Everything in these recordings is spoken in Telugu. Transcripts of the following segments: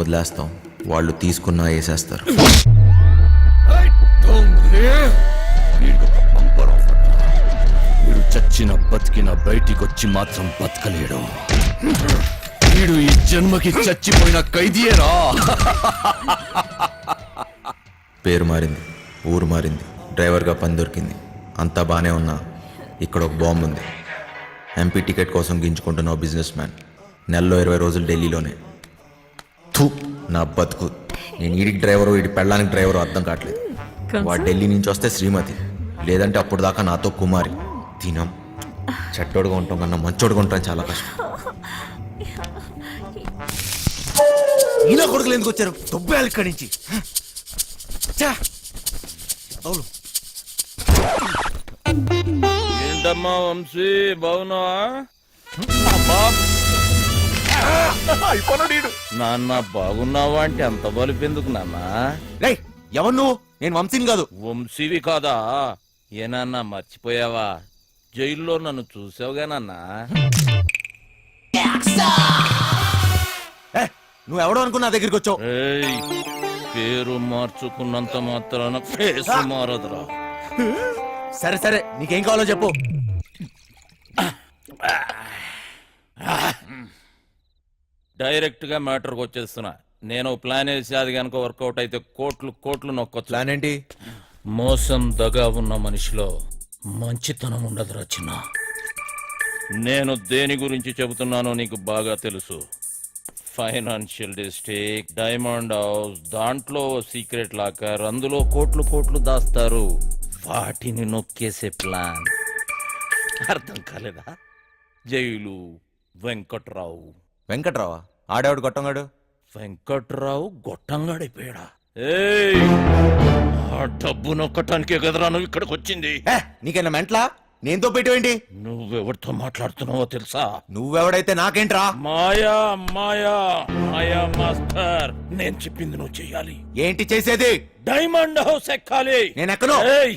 వదిలేస్తాం. వాళ్ళు తీసుకున్నా వేసేస్తారు. వీడు చచ్చిన బతికిన బయటికి వచ్చి మాత్రం బతకలేడు వీడు ఈ జన్మకి చచ్చిపోయిన ఖైదీయేరా పేరు మారింది ఊరు మారింది డ్రైవర్గా పని దొరికింది. అంతా బాగానే ఉన్నా ఇక్కడ ఒక బాంబు ఉంది ఎంపీ టికెట్ కోసం గించుకుంటున్న బిజినెస్ మ్యాన్. నెలలో ఇరవై రోజులు ఢిల్లీలోనే. థూ నా బతుకు. నేను ఈడికి డ్రైవరు ఈడి పెళ్ళానికి డ్రైవరు అర్థం కావట్లేదు. వాడు ఢిల్లీ నుంచి వస్తే శ్రీమతి. లేదంటే అప్పుడు దాకా నాతో కుమారి. తినం. చెట్టోడుగా ఉంటాం కన్నా మంచోడుగా ఉంటాం చాలా కష్టం. ఈయన కొడుకులు ఎందుకు వచ్చారు? దొబ్బేయాలి ఇక్కడి నుంచి. ఛా! అవును. ఏంటమ్మా వంశీ బాగున్నావా? నాన్న బాగున్నావా అంటే అంత బలిపెందుకు నాన్న? ఎవరు నువ్వు? నేను వంశీని కాదు. వంశీవి కాదా? ఏనాన్న మర్చిపోయావా? జైల్లో నన్ను చూసావుగా నాన్న? ఏ, నువ్వు ఎవడో అనుకున్నా నా దగ్గరికి వచ్చావు. ఏయ్, పేరు మార్చుకున్నంత మాత్రాన ఫేస్ మారదురా. సరే సరే నీకేం కావాలో చెప్పు. డైరెక్ట్గా మ్యాటర్కి వచ్చేస్తున్నా. నేను ప్లాన్ వేసి అది కనుక వర్కౌట్ అయితే కోట్లు కోట్లు నొక్కొచ్చు. ప్లాన్ ఏంటి? మోసం దగా ఉన్న మనిషిలో మంచితనం ఉండదురా చిన్న. నేను దేని గురించి చెబుతున్నానో నీకు బాగా తెలుసు. ఫైనాన్షియల్ డిస్ట్రిక్ట్ డైమండ్ హౌస్ దాంట్లో సీక్రెట్ లాకర్ అందులో కోట్లు కోట్లు దాస్తారు. వాటిని నొక్కేసే ప్లాన్. అర్థం కాలేదా? జైలు వెంకట్రావు. వెంకట్రావా? ఆడేవాడు కొట్టంగాడు వెంకట్రావు గొట్టంగాడిపోయాడా? ఏయ్! ఆ డబ్బు నొక్కటానికే కదరా నువ్వు ఇక్కడికి వచ్చింది ఏ, నీకేనా మెంట్లా? నేను తోపెట్టేవేంటి నువ్వెవరితో మాట్లాడుతున్నావో తెలుసా? నువ్వెవడైతే నాకేంట్రా? మాయా మాయా మాయా మాస్టర్. నేను చెప్పింది నువ్వు చెయ్యాలి. ఏంటి చేసేది? డైమండ్ హౌస్ ఎక్కాలి. నేను ఎక్కను. ఏయ్!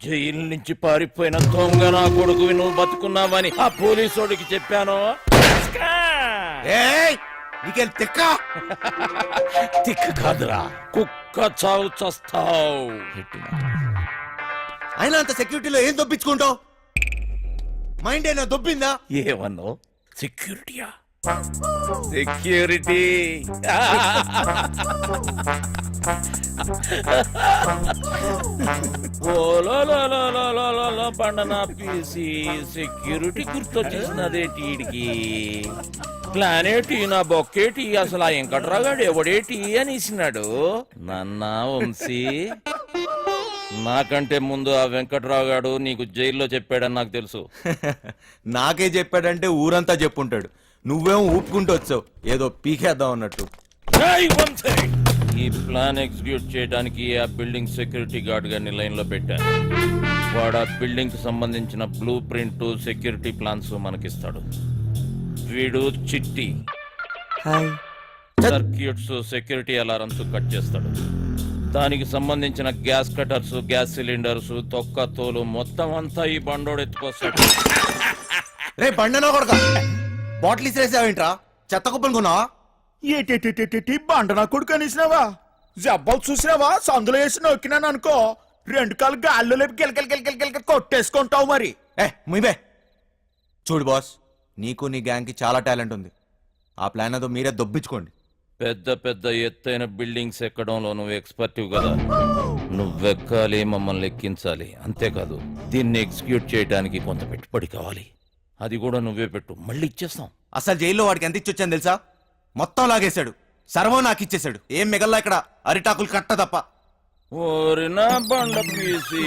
జైలు నుంచి పారిపోయిన దొంగ నా కొడుకు నువ్వు బతుకున్నావని ఆ పోలీసోడికి చెప్పాను? ఏయ్ నీకేం తిక్క? తిక్క కాదురా. కుక్క చావు చస్తావు. అయినా అంత సెక్యూరిటీలో ఏం దొప్పించుకుంటావు? మైండ్ అయినా దొబ్బిందా? ఏమన్నావు సెక్యూరిటీయా? సెక్యూరిటీ పండన పీసి సెక్యూరిటీ గుర్తొచ్చేసినదేటి ఈడికి ప్లానేటి నా బొక్కేటి అసలు ఆ వెంకట్రాగాడు ఎవడేటి అని ఇసినాడు నన్న వంశీ. నాకంటే ముందు ఆ వెంకట్రావు గాడు నీకు జైల్లో చెప్పాడని నాకు తెలుసు. నాకే చెప్పాడంటే ఊరంతా చెప్పుంటాడు. నువ్వేమో ఊపుకుంటూ వచ్చావు? ఏదో పీకేద్దాం అన్నట్టు! ఈ ప్లాన్ ఎగ్జిక్యూట్ చేయడానికి ఆ బిల్డింగ్ సెక్యూరిటీ గార్డ్ గారిని లైన్లో పెట్టాను వాడు ఆ బిల్డింగ్కి సంబంధించిన బ్లూ ప్రింట్ సెక్యూరిటీ ప్లాన్స్ మనకిస్తాడు. వీడు చిట్టి. సర్క్యూట్స్ సెక్యూరిటీ అలారమ్స్ కట్ చేస్తాడు. దానికి సంబంధించిన గ్యాస్ కటర్స్ గ్యాస్ సిలిండర్స్ తొక్క తోలు మొత్తం అంతా ఈ బండోడు ఎత్తుకొస్తాడు రే బండనా కొడక. బాటిల్ ఇసిరేసావేంట్రా? చెత్త కుప్పలు కొన్నావా? ఏటేటేటేటి బండ నా కొడుకు అనేసినావా? జబ్బాలు చూసినావా? సందులో వేసి నొక్కినాను అనుకో. రెండు కాలు గాల్లో లేపి గిలకలు గిలకలు గిలకలు కొట్టేసుకుంటావు మరి. ఏ ముయిబే చూడు బాస్ నీకు నీ గ్యాంగ్కి చాలా టాలెంట్ ఉంది. ఆ ప్లాన్ అదో మీరే దొబ్బించుకోండి. పెద్ద పెద్ద ఎత్తైన బిల్డింగ్స్ ఎక్కడంలో నువ్వు ఎక్స్పర్టివ్ కదా? నువ్వెక్కాలి మమ్మల్ని ఎక్కించాలి. అంతేకాదు దీన్ని ఎగ్జిక్యూట్ చేయడానికి కొంత పెట్టుబడి కావాలి. అది కూడా నువ్వే పెట్టు. మళ్ళీ ఇచ్చేస్తాం. అసలు జైల్లో వాడికి ఎంత ఇచ్చొచ్చాను తెలుసా? మొత్తం లాగేశాడు. సర్వం నాకు ఇచ్చేశాడు. ఏం మిగల్లా ఇక్కడ? అరిటాకులు కట్ట తప్ప. బండ పీసి.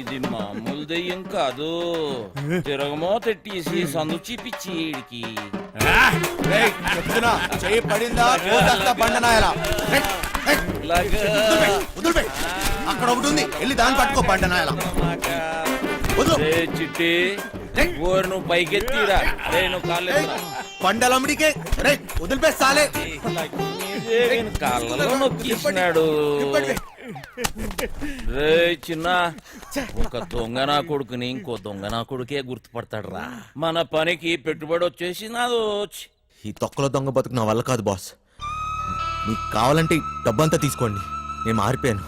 ఇది మామూలు దెయ్యం కాదు. తిరగమో తెట్టేసి సందు చూపించి ఈడికి. రేయ్, చెప్తున్నా. చెయ్యి పడిందా? కోసేస్తా బండనాయలా. రేయ్, రేయ్, ఇలాగా. వదిలిపే అక్కడ ఒకటి ఉంది. వెళ్ళి దాన్ని పట్టుకో బండనాయలా. చిట్టి. ఓరి నువ్వు పైకెత్తిరా. రే నువ్వు కాలేదు బండలమ్మడికే రే వదిలిపే సాలే. కళ్ళలో నొక్కిస్తున్నాడు రే చిన్న ఒక దొంగ నా కొడుకుని ఇంకో దొంగ నా కొడుకే గుర్తుపడతాడు రా మన పనికి పెట్టుబడి వచ్చేసి నాదో. ఈ తొక్కలో దొంగ బతుకు నా వల్ల కాదు బాస్. మీకు కావాలంటే డబ్బంతా తీసుకోండి. నేను మారిపోయాను.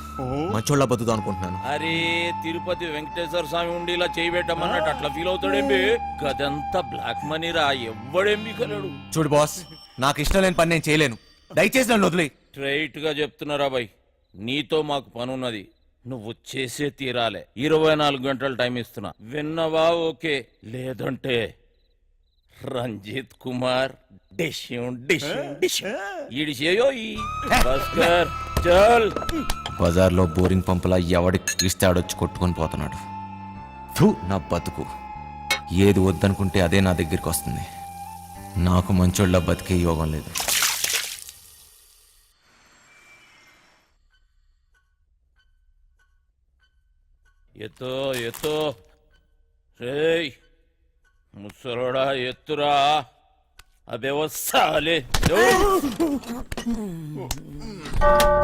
మంచోళ్ళ బతుకుతాం అనుకుంటున్నాను. అరే తిరుపతి వెంకటేశ్వర స్వామి ఉండి ఇలా చేయబెట్టమన్నట్టు అట్లా ఫీల్ అవుతాడేంబి గదంతా బ్లాక్ మనీ రా ఎవ్వడేం బికలేడు చూడు బాస్ నాకు ఇష్టం లేని పని నేను చేయలేను. దయచేసి నన్ను వదిలే స్ట్రైట్గా చెప్తున్నారా బాయ్? నీతో మాకు పని ఉన్నది నువ్వు చేసే తీరాలే. ఇరవై నాలుగు గంటలు టైం ఇస్తున్నా. విన్నవా? ఓకే. లేదంటే రంజిత్ కుమార్ డిష్యం డిష్యం డిష్యం ఈడి చేయో ఈ భాస్కర్. చల్ బజార్లో బోరింగ్ పంపులా ఎవడికి ఇస్తే ఆడొచ్చి కొట్టుకొని పోతున్నాడు. థూ నా బతుకు. ఏది వద్దనుకుంటే అదే నా దగ్గరికి వస్తుంది. నాకు మంచోళ్ళ బతికే యోగం లేదు. ఎత్తో ఎత్తో. రేయ్ ముసలోడా ఎత్తురా. అబే వస్తాలే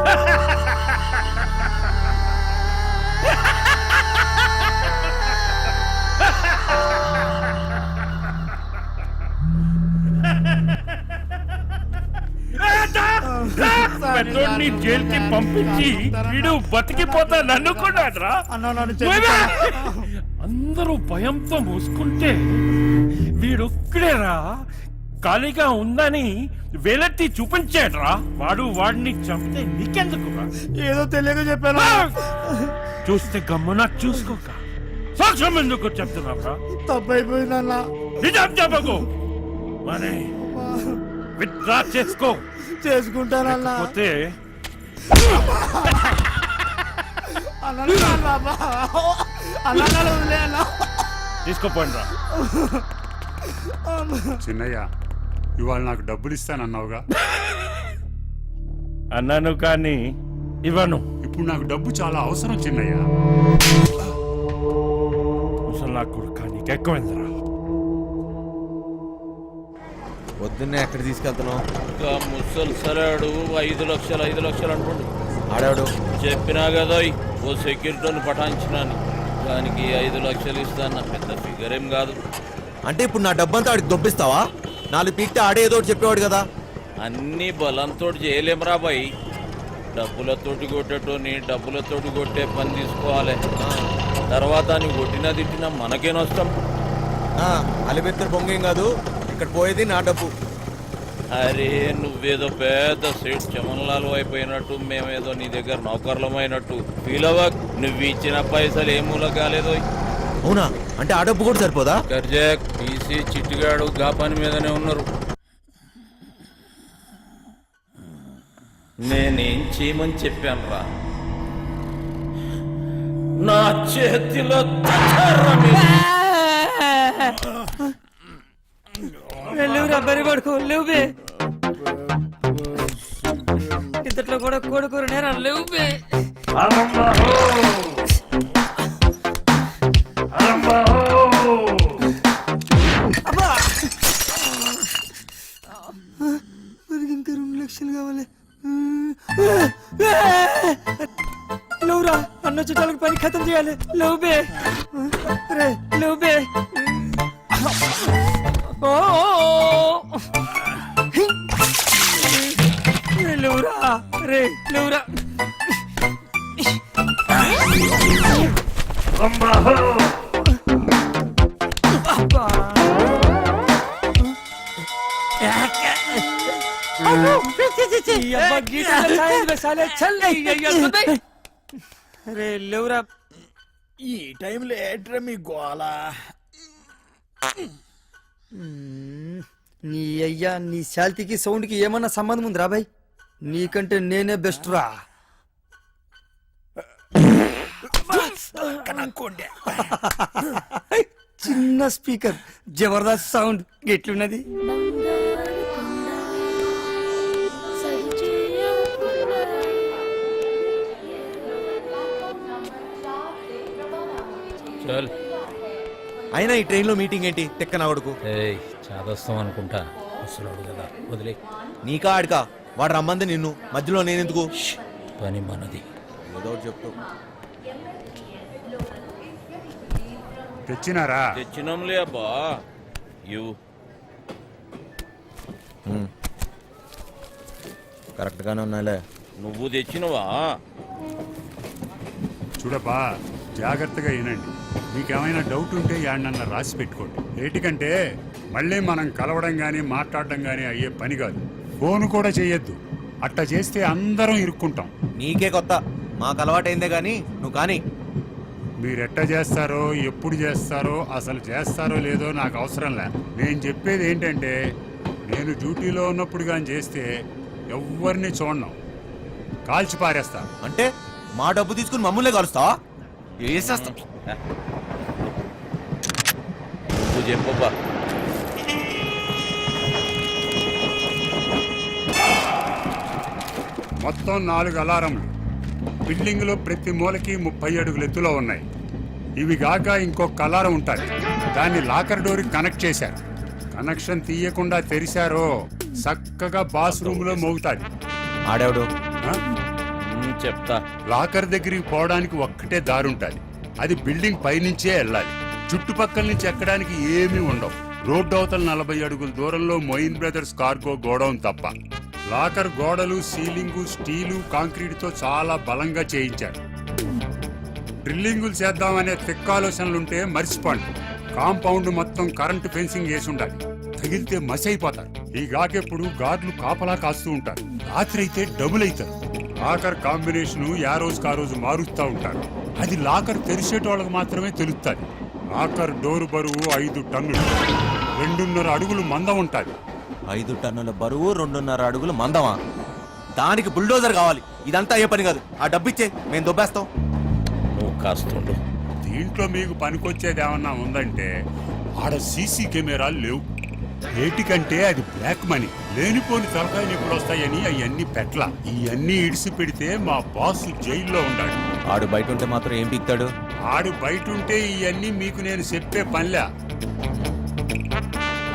పెద్దోడిని జైలుకి పంపించి వీడు బతికిపోతా నన్నుకున్నాడ్రా అందరూ భయంతో మూసుకుంటే వీడొక్కడేరా? ఖాళీగా ఉందని వేలెత్తి చూపించాడ్రా. వాడు వాడిని చంపితే నీకెందుకురా? ఏదో తెలియక చెప్పాను. చూస్తే గమ్మున చూసుకోక. సాక్ష్యం ఎందుకు చెప్తున్నావురా? తప్పైపోయిందన్నా. నిజం చెప్పకు. మరి విత్డ్రా చేసుకో. చేసుకుంటానన్నా. పోతే తీసుకోపోండి రా చిన్నయ్య ఇవాళ నాకు డబ్బులు ఇస్తానన్నావుగా అన్నాను కానీ ఇవ్వను. ఇప్పుడు నాకు డబ్బు చాలా అవసరం చిన్నయ్య. ముసలా కొడుక పొద్దున్నే ఎక్కడ తీసుకెళ్తున్నావు? ఇంకా ముసలి సరాడు ఐదు లక్షలు ఐదు లక్షలు అనుకోండి ఆడాడు చెప్పినా కదా ఓ సెక్యూరిటీని పటాయించినాను. దానికి ఐదు లక్షలు ఇస్తాను పెద్ద ఫిగర్ ఏం కాదు. అంటే ఇప్పుడు నా డబ్బంతా ఆడికి దొబ్బిస్తావా? నాలుగు పీక్తే ఆడే ఏదో ఒకటి చెప్పేవాడు కదా. అన్ని బలంతో చేయలేమరా బాయ్. డబ్బులతోటి కొట్టేటోని డబ్బులతోటి కొట్టే పని తీసుకోవాలి. తర్వాత నీ కొట్టినా తిట్టినా మనకే నష్టం. అలిబెత్తర్ బొంగేం కాదు. ఇక్కడ పోయేది నా డబ్బు. అరే నువ్వేదో పెద్ద సేట్ చమన్లాలు అయిపోయినట్టు మేమేదో నీ దగ్గర నౌకర్లమైనట్టు. ఫీల్ అవ్వక్. నువ్వు ఇచ్చిన పైసలు ఏ మూల కాలేదో అవునా? అంటే ఆ డబ్బు కూడా సరిపోదా? గర్జాక్ టీసీ చిట్టిగాడు గా పని మీదనే ఉన్నారు. నేనేం చేయమని చెప్పాను రా నా చేతిలో. లేవురా బరి పడుకో లేవు బే. ఇంతట్లో కూడా కోడుకోరు నేరా లేవు ఖతం చేయాలి లేవు బే రే లేవు బే ఓ రే గీతలో సాయం వేసాలే, చల్. రే లేవురా ఈ టైంలో ఏంట్రా మీ గోల? నీ అయ్యా నీ శాల్తీకి సౌండ్కి ఏమన్నా సంబంధం ఉందిరా బాయ్? నీకంటే నేనే బెస్ట్ రా చిన్న స్పీకర్ జబర్దస్త్ సౌండ్ ఎట్లున్నది? చల్. అయినా ఈ ట్రైన్లో మీటింగ్ ఏంటి? తెక్క నా కొడుకు ఏయ్ చాదస్తాం అనుకుంటా. ముసలోడు కదా. వదిలే. నీకా ఆడికా? వాడు రమ్మంది నిన్ను. మధ్యలో నేనెందుకు? పని మనది. ఏదో చెప్పు తెచ్చినారా? తెచ్చినంలే అబ్బా. ఇవ్వు కరెక్ట్గానే ఉన్నాయిలే. నువ్వు తెచ్చినవా? చూడబ్బా జాగ్రత్తగా వినండి. మీకేమైనా డౌట్ ఉంటే యాడనన్నా రాసి పెట్టుకోండి. ఏటికంటే మళ్ళీ మనం కలవడం కానీ మాట్లాడడం కానీ అయ్యే పని కాదు. ఫోన్ కూడా చేయొద్దు. అట్టా చేస్తే అందరం ఇరుక్కుంటాం. నీకే కొత్త. మాకు అలవాటైందే కానీ నువ్వు కానీ. మీరు ఎట్ట చేస్తారో ఎప్పుడు చేస్తారో అసలు చేస్తారో లేదో నాకు అవసరం లే. నేను చెప్పేది ఏంటంటే నేను డ్యూటీలో ఉన్నప్పుడు కానీ చేస్తే ఎవరిని చూడను. కాల్చి పారేస్తా. అంటే మా డబ్బు తీసుకుని మమ్మల్నే కలుస్తావా? వేసేస్తా నువ్వు చెప్పబ్బా మొత్తం నాలుగు అలారంలు బిల్డింగ్లో ప్రతి మూలకి ముప్పై అడుగుల ఎత్తులో ఉన్నాయి. ఇవి గాక ఇంకొక అలారం ఉంటుంది. దాన్ని లాకర్ డోర్కి కనెక్ట్ చేశారు. కనెక్షన్ తీయకుండా తెరిచారో చక్కగా బాస్ రూమ్లో మోగుతాది. ఆడేవుడు? చెప్తా. లాకర్ దగ్గరికి పోవడానికి ఒక్కటే దారి ఉంటుంది. అది బిల్డింగ్ పైనుంచే వెళ్ళాలి. చుట్టుపక్కల నుంచి ఎక్కడానికి ఏమీ ఉండవు. రోడ్డు అవతల నలభై అడుగుల దూరంలో మొయిన్ బ్రదర్స్ కార్గో గోడౌన్ తప్ప. లాకర్ గోడలు సీలింగు స్టీలు కాంక్రీట్తో చాలా బలంగా చేయించారు. డ్రిల్లింగులు చేద్దామనే తిక్క ఆలోచనలుంటే మర్చిపోండి కాంపౌండ్ మొత్తం కరెంటు ఫెన్సింగ్ వేసి ఉండాలి తగిలితే మసి అయిపోతారు ఈ గాకెప్పుడు గార్డులు కాపలా కాస్తూ ఉంటారు. రాత్రి అయితే డబుల్ అవుతారు లాకర్ కాంబినేషన్ యా రోజుకి ఆ రోజు మారుస్తూ ఉంటారు. అది లాకర్ తెరిచేటోళ్ళకి మాత్రమే తెలుస్తుంది లాకర్ డోరు బరువు ఐదు టన్నులు. రెండున్నర అడుగులు మందం ఉంటుంది. ఐదు టన్నుల బరువు రెండున్నర అడుగులు మందమా? దానికి బుల్డోజర్ కావాలి. ఇదంతా అయ్యే పని కాదు. ఆ డబ్బు ఇచ్చే మేము దొబ్బేస్తాం. నువ్వు కాస్తుండు. దీంట్లో మీకు పనికొచ్చేది ఏమన్నా ఉందంటే ఆడ సీసీ కెమెరాలు లేవు. ఏటికంటే అది బ్లాక్ మనీ. లేనిపోని తలకాయలు ఎప్పుడు వస్తాయని అవన్నీ పెట్ల ఇవన్నీ ఇడిసి పెడితే మా బాస్ జైల్లో ఉండాడు. ఆడు బయట ఉంటే మాత్రం ఏం పీక్తాడు? ఆడు బయట ఉంటే ఇవన్నీ మీకు నేను చెప్పే పనిలే.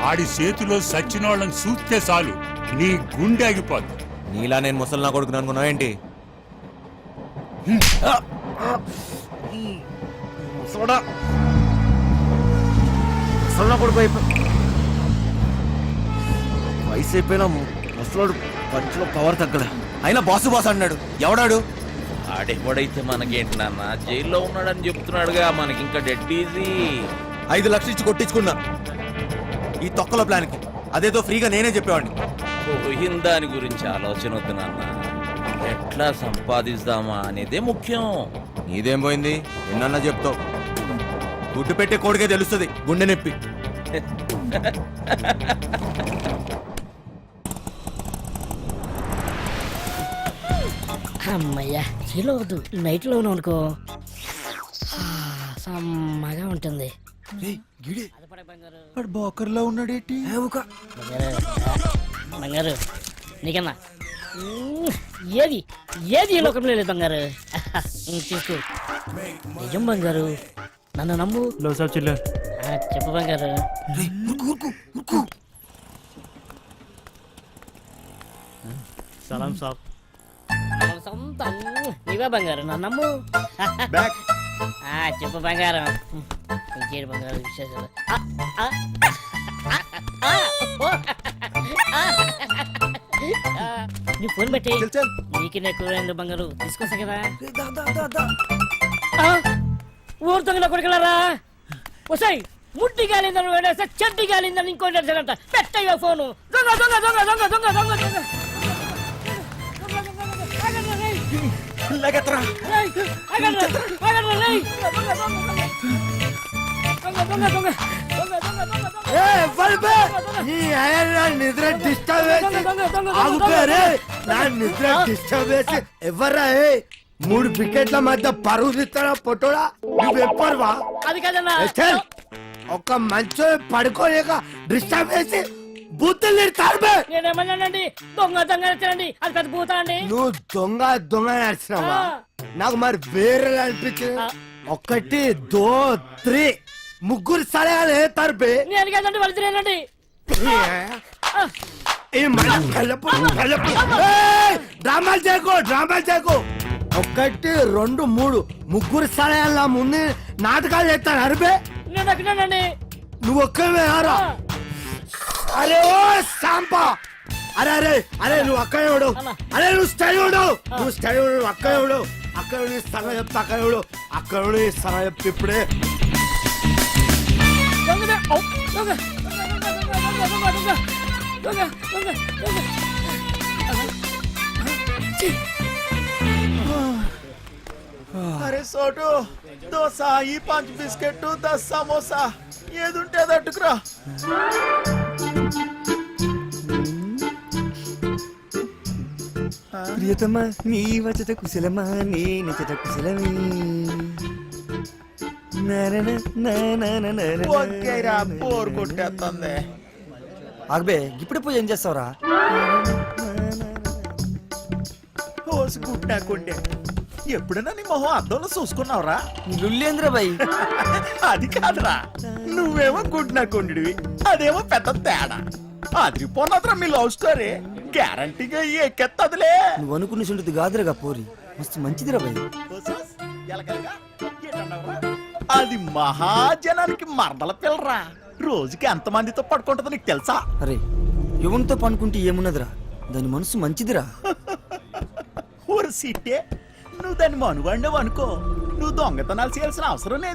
ఆడి చేతిలో సచ్చినోళ్ళని చూస్తే చాలు. నీ గుండె ఆగిపోద్ది. నీలా నేను ముసలి కొడుకుని అనుకున్నావు ఏంటి? వయసు అయిపోయినా ముసలోడు పంచులో పవర్ తగ్గలే. అయినా బాసు బాస్ అన్నాడు. ఎవడాడు? ఆడెవడైతే మనకేంటి నాన్న? జైల్లో ఉన్నాడని చెప్తున్నాడుగా మనకి ఇంకా డెడ్ ఈజీ ఐదు లక్షలు ఇచ్చి కొట్టించుకున్నా. ఈ తొక్కల ప్లాన్కి. అదేదో ఫ్రీగా నేనే చెప్పేవాడిని. పోయిన దాని గురించి ఆలోచన వద్దు నాన్న. ఎట్లా సంపాదిస్తామా అనేదే ముఖ్యం. నీదేం పోయింది? ఎన్నన్నా చెప్తావు. గుడ్డు పెట్టే కోడికే తెలుస్తుంది గుండె నొప్పి. అమ్మయ్యా చీలో వద్దు. నైట్లో అనుకో. ఆ, సమ్మగా ఉంటుంది. బోకర్లో ఉన్నాడేటి బంగారు నీకన్నా. ఏది? ఏది ఈ లోకంలో లేదు బంగారు? తీసుకో. నిజం బంగారు. నన్ను నమ్ము. చెప్పు బంగారు. సలాం సాబ్. సొంతం నీవే బంగారు నన్ను నమ్ము. ఆ, చెప్పు బంగారం. ఇంకేడు బంగారు విశేషాలు. ఆ, ఆ, ఆ, ఓ. ఆ, నీ ఫోన్ పెట్టి. నీకు నాకు రెండు బంగారు? తీసుకొస్తా కదా. ఆ, ఊరు తొంగిన కొడుకులారా? వసాయి ముట్టి గాలిందని వేడేస్తే చెడ్డి గాలిందని ఇంకోటి పెట్టయ్యో ఫోను. దొంగ దొంగ దొంగ దొంగ దొంగ దొంగ దొంగ. నిద్ర డిస్టర్బ్ ఆగుపోయారే నా నిద్ర డిస్టర్బ్ చేసి ఎవరా ఏ? మూడు వికెట్ల మధ్య పరువు తీస్తారా పొట్టోడా నువ్వు ఎప్పరువా అది కదన్నా ఎస్టేల్, ఒక మంచో పడుకోలేక డిస్టర్బ్ చేసి బూతులు. నేనేమన్నానండి దొంగ అది పెద్ద పూత అండి? నువ్వు దొంగ దొంగ నడిచినావా. నాకు మరి వేరే అనిపించింది. ఒకటి దో త్రీ. ముగ్గురు సలహాలు వేస్తారు బే నేను కదండి వాళ్ళు తినేనండి ఏ? మన కలపు కలపు ఏయ్! డ్రామాలు చేయకు డ్రామాలు చేయకు. ఒకటి రెండు మూడు. ముగ్గురు సలహాల ముందు నాటకాలు చేస్తాను అరిపే నేను ఎక్కడానండి నువ్వు ఒక్కవే ఆరా. అరే ఓ సాంపా అరే అరే అరే నువ్వు అక్క ఎవడు? అరే నువ్వు స్టై ఎవడు? నువ్వు స్టై ఎవడు అక్క ఎవడు? అక్క ఎవడు స్థలం చెప్తా అక్క ఎవడు? అక్క ఎవడు చెప్తే ఇప్పుడే. దొంగ ఔ, దొంగ దొంగ దొంగ దొంగ దొంగ దొంగ ఏదుంటే అది అట్టుకురా ప్రియతమ నీ వచ్చట కుశలమా? నీ నిచట కుశలమే. నరన బోర్ కొట్టేస్తుంది ఇప్పుడు పూజ ఏం చేస్తావురా ఓసి గుడ్డాకుండే ఎప్పుడైనా నీ మొహం అద్దంలో చూసుకున్నావురా? లుల్లేంద్ర బాయ్ అది కాదురా. నువ్వేమో గుడ్నాకుండివి అదేమో పెద్ద తేడా. అదిరిపోన్నదిరా మీ లవ్ స్టోరీ. గ్యారంటీగా ఎక్కెత్తదిలే. నువ్వు అనుకున్న సుంటుంది కాదురగా పోరి. మస్తు మంచిదిరా బాయ్. అది మహాజనానికి మరదల పిల్లరా. రోజుకి ఎంత మందితో పడుకుంటుందో నీకు తెలుసా? అరే యువన్తో పనుకుంటే ఏమున్నదిరా? దాని మనసు మంచిదిరా. సీటే నువ్వు దాన్ని మనుగండవు అనుకో. నువ్వు దొంగతనాలు చేయాల్సిన అవసరం లేదు.